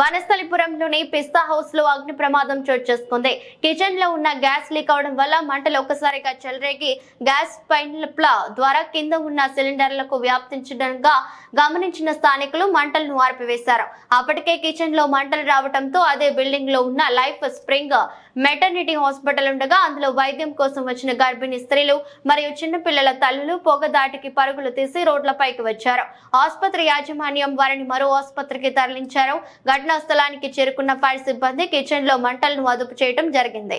వనస్థలిపురంలోని పిస్తా హౌస్లో అగ్ని ప్రమాదం చోటు చేసుకుంది. కిచెన్లో ఉన్న గ్యాస్ లీక్ అవడం వల్ల మంటలు ఒక్కసారిగా చెలరేగి గ్యాస్ పైప్ల ద్వారా కింద ఉన్న సిలిండర్లకు వ్యాప్తించడంగా గమనించిన స్థానికులు మంటలను ఆర్పివేశారు. అప్పటికే కిచెన్లో మంటలు రావడంతో అదే బిల్డింగ్లో ఉన్న లైఫ్ స్ప్రింగ్ మెటర్నిటీ హాస్పిటల్ ఉండగా అందులో వైద్యం కోసం వచ్చిన గర్భిణీ స్త్రీలు మరియు చిన్నపిల్లల తల్లులు పొగ దాటికి పరుగులు తీసి రోడ్లపైకి వచ్చారు. ఆసుపత్రి యాజమాన్యం వారిని మరో ఆసుపత్రికి తరలించారు. ఘటనా స్థలానికి చేరుకున్న ఫైర్ సిబ్బంది కిచెన్లో మంటలను అదుపు చేయడం జరిగింది.